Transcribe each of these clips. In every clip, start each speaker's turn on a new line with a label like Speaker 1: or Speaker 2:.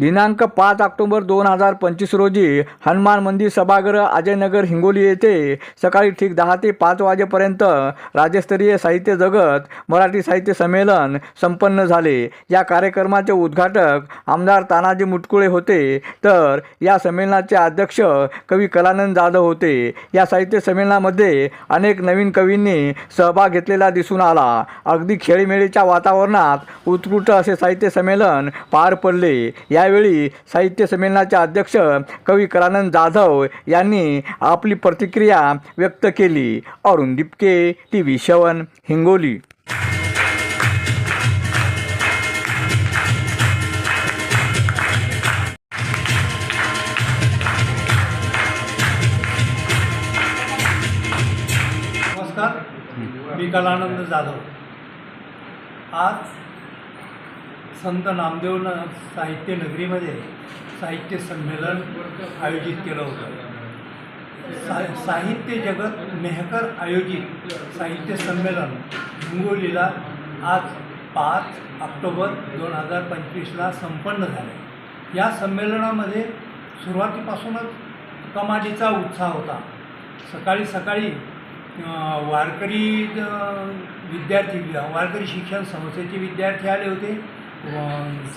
Speaker 1: दिनांक पाच ऑक्टोबर दोन हजार पंचवीस रोजी हनुमान मंदिर सभागृह अजयनगर हिंगोली येथे सकाळी ठीक दहा ते पाच वाजेपर्यंत राज्यस्तरीय साहित्य जगत मराठी साहित्य संमेलन संपन्न झाले. या कार्यक्रमाचे उद्घाटक आमदार तानाजी मुटकुळे होते. तर या संमेलनाचे अध्यक्ष कवी कलानंद जाधव होते. या साहित्य संमेलनामध्ये अनेक नवीन कवींनी सहभाग घेतलेला दिसून आला. अगदी खेळीमेळीच्या वातावरणात उत्कृष्ट असे साहित्य संमेलन पार पडले. या यावेळी साहित्य संमेलनाचे अध्यक्ष कवी करानंद जाधव यांनी आपली प्रतिक्रिया व्यक्त केली. अरुण दिपके टी व्ही शवन हिंगोली.
Speaker 2: नमस्कार. मी कलानंद जाधव. आज संत नामदेव न साहित्य नगरीमध्ये साहित्य संमेलन आयोजित केलं होतं. सा साहित्य जगत मेहकर आयोजित साहित्य संमेलन हिंगोलीला आज पाच ऑक्टोबर दोन हजार पंचवीसला संपन्न झाले. या संमेलनामध्ये सुरुवातीपासूनच कमालीचा उत्साह होता. सकाळी सकाळी वारकरी विद्यार्थी वारकरी शिक्षण संस्थेचे विद्यार्थी आले होते.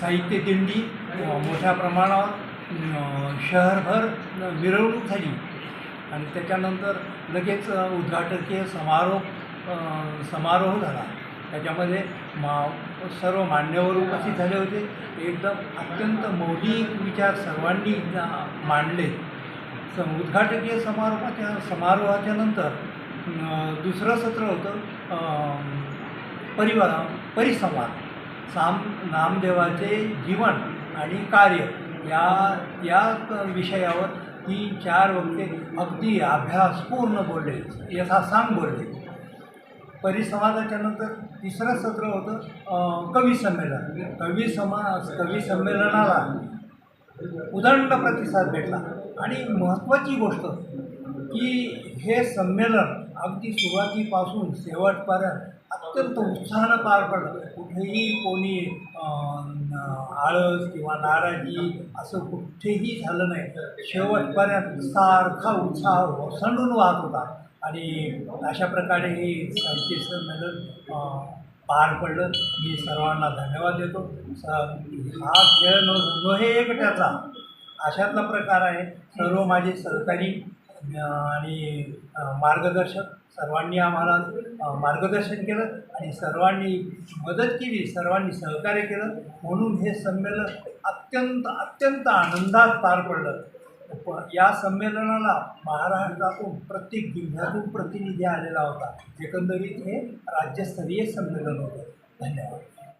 Speaker 2: साहित्य दिंडी मोठ्या प्रमाणावर शहरभर मिरवणूक झाली. आणि त्याच्यानंतर लगेच उद्घाटकीय समारोह समारोह झाला. त्याच्यामध्ये मा सर्व मान्यवर उपस्थित झाले होते. एकदम अत्यंत मौलिक विचार सर्वांनी मांडले. स उद्घाटकीय समारोहाच्या समारोहाच्या नंतर दुसरं सत्र होतं परिवार परिसंवाद. साम नामदेवाचे जीवन आणि कार्य या या विषयावर तीन चार वक्ते अगदी अभ्यासपूर्ण बोलले. यथासांग बोलले. परिसंवादाच्या नंतर तिसरं सत्र होतं कवी संमेलन. कवी समा कवी संमेलनाला उदंड प्रतिसाद भेटला. आणि महत्त्वाची गोष्ट की हे संमेलन अगदी सुरुवातीपासून शेवटपर्यंत अत्यंत उत्साहानं पार पडलं. कुठेही कोणी आळस किंवा नाराजी असं कुठेही झालं नाही. शेवटपर्यंत सारखा उत्साह ओसंडून वाहत होता. आणि अशा प्रकारे हे साहित्य संमेलन पार पडलं. मी सर्वांना धन्यवाद देतो. स हा खेळ न हे एकट्याचा अशातला प्रकार आहे. सर्व माझे सहकारी आणि मार्गदर्शक. सर्वांनी आम्हाला मार्गदर्शन केलं आणि सर्वांनी मदत केली सर्वांनी सहकार्य केलं. म्हणून हे संमेलन अत्यंत अत्यंत आनंदात पार पडलं. प या संमेलनाला महाराष्ट्रातून प्रत्येक जिल्ह्यातून प्रतिनिधी आलेला होता. एकंदरीत हे राज्यस्तरीय संमेलन होतं. धन्यवाद.